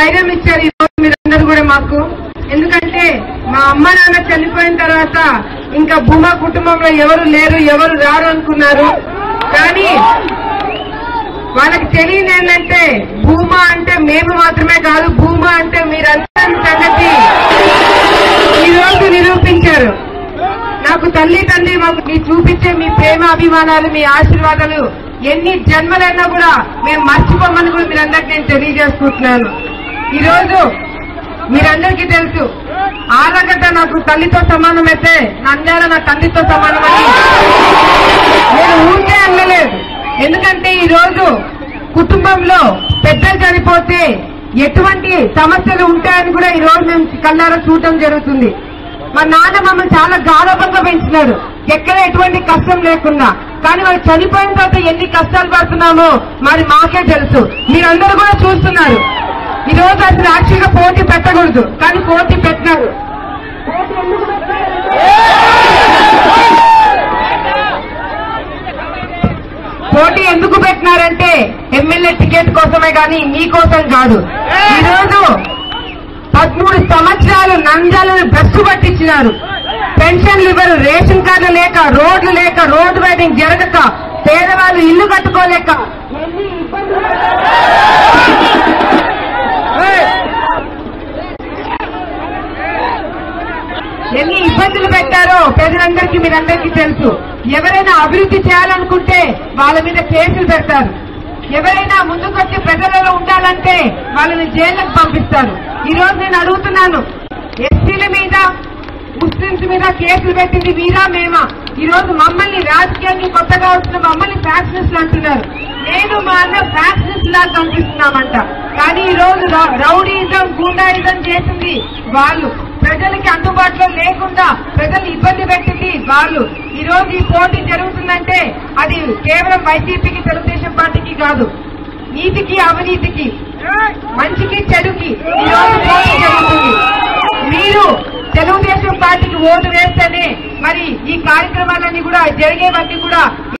ధైర్యం ఇచ్చారు ఈ రోజు మీరందరూ కూడా మాకు. ఎందుకంటే మా అమ్మ నాన్న చనిపోయిన తర్వాత ఇంకా భూమా కుటుంబంలో ఎవరు లేరు ఎవరు రారు అనుకున్నారు. కానీ వాళ్ళకి తెలియదు ఏంటంటే భూమా అంటే మేము మాత్రమే కాదు భూమా అంటే మీరందరి సంగతి ఈ రోజు నిరూపించారు. నాకు తల్లి తండ్రి మాకు మీ చూపించే మీ ప్రేమ అభిమానాలు మీ ఆశీర్వాదాలు ఎన్ని జన్మలైనా కూడా మేము మర్చిపోమని కూడా మీరందరికీ నేను తెలియజేసుకుంటున్నాను. ఈరోజు మీరందరికీ తెలుసు ఆరగడ్డ నాకు తల్లితో సమానమైతే నంద్యాల నా తల్లితో సమానమని. నేను ఊరికే అనలేదు. ఎందుకంటే ఈరోజు కుటుంబంలో పెద్దలు చనిపోతే ఎటువంటి సమస్యలు ఉంటాయని కూడా ఈ రోజు మేము కళ్ళారా చూడటం జరుగుతుంది. మా నాన్న మమ్మల్ని చాలా గాఢబంగా పెంచినాడు. ఎక్కడ ఎటువంటి కష్టం లేకుండా. కానీ వాళ్ళు చనిపోయిన తర్వాత ఎన్ని కష్టాలు పడుతున్నామో మరి మాకే తెలుసు. మీరందరూ కూడా చూస్తున్నారు. ఈ రోజు అసలు పోటీ పెట్టకూడదు కానీ పోటీ పెట్టినారు. పోటీ ఎందుకు పెట్టినారంటే ఎమ్మెల్యే టికెట్ కోసమే కానీ మీకోసం కాదు. ఈ రోజు పదమూడు సంవత్సరాలు నంజాలను భ్రష్టు పట్టించినారు. పెన్షన్లు ఇవ్వరు రేషన్ కార్డులు లేక రోడ్లు లేక రోడ్డు వైడింగ్ జరగక పేదవాళ్ళు ఇల్లు కట్టుకోలేక. ఎన్ని ఇబ్బందులు ఎన్ని ఇబ్బందులు పెట్టారో ప్రజలందరికీ మీరందరికీ తెలుసు. ఎవరైనా అభివృద్ధి చేయాలనుకుంటే వాళ్ళ మీద కేసులు పెడతారు. ఎవరైనా ముందుకొచ్చి ప్రజలలో ఉండాలంటే వాళ్ళని జైలుకు పంపిస్తారు. ఈ రోజు నేను అడుగుతున్నాను ఎస్సీల మీద ముస్లింస్ మీద కేసులు పెట్టింది మీరా మేమా? ఈ రోజు మమ్మల్ని రాజకీయాన్ని కొత్తగా వచ్చిన మమ్మల్ని ఫ్యాక్షనిస్టులు అంటున్నారు. నేను మా అన్న ఫ్యాక్షనిస్ట్ లాగా కనిపిస్తున్నామంట. కానీ ఈ రోజు రౌ- రౌడీయిజం గూండాయిజం చేసింది వాళ్ళు. ప్రజలకి అందుబాటులో లేకుండా ప్రజలు ఇబ్బంది పెట్టింది వాళ్ళు. ఈ రోజు ఈ పోటీ జరుగుతుందంటే అది కేవలం వైసీపీకి తెలుగుదేశం పార్టీకి కాదు. నీతికి అవినీతికి మంచికి చెడుకి ఈ రోజు పోటీ జరుగుతుంది. మీరు తెలుగుదేశం పార్టీకి ఓటు వేస్తేనే మరి ఈ కార్యక్రమాలన్నీ కూడా జరిగేవన్నీ కూడా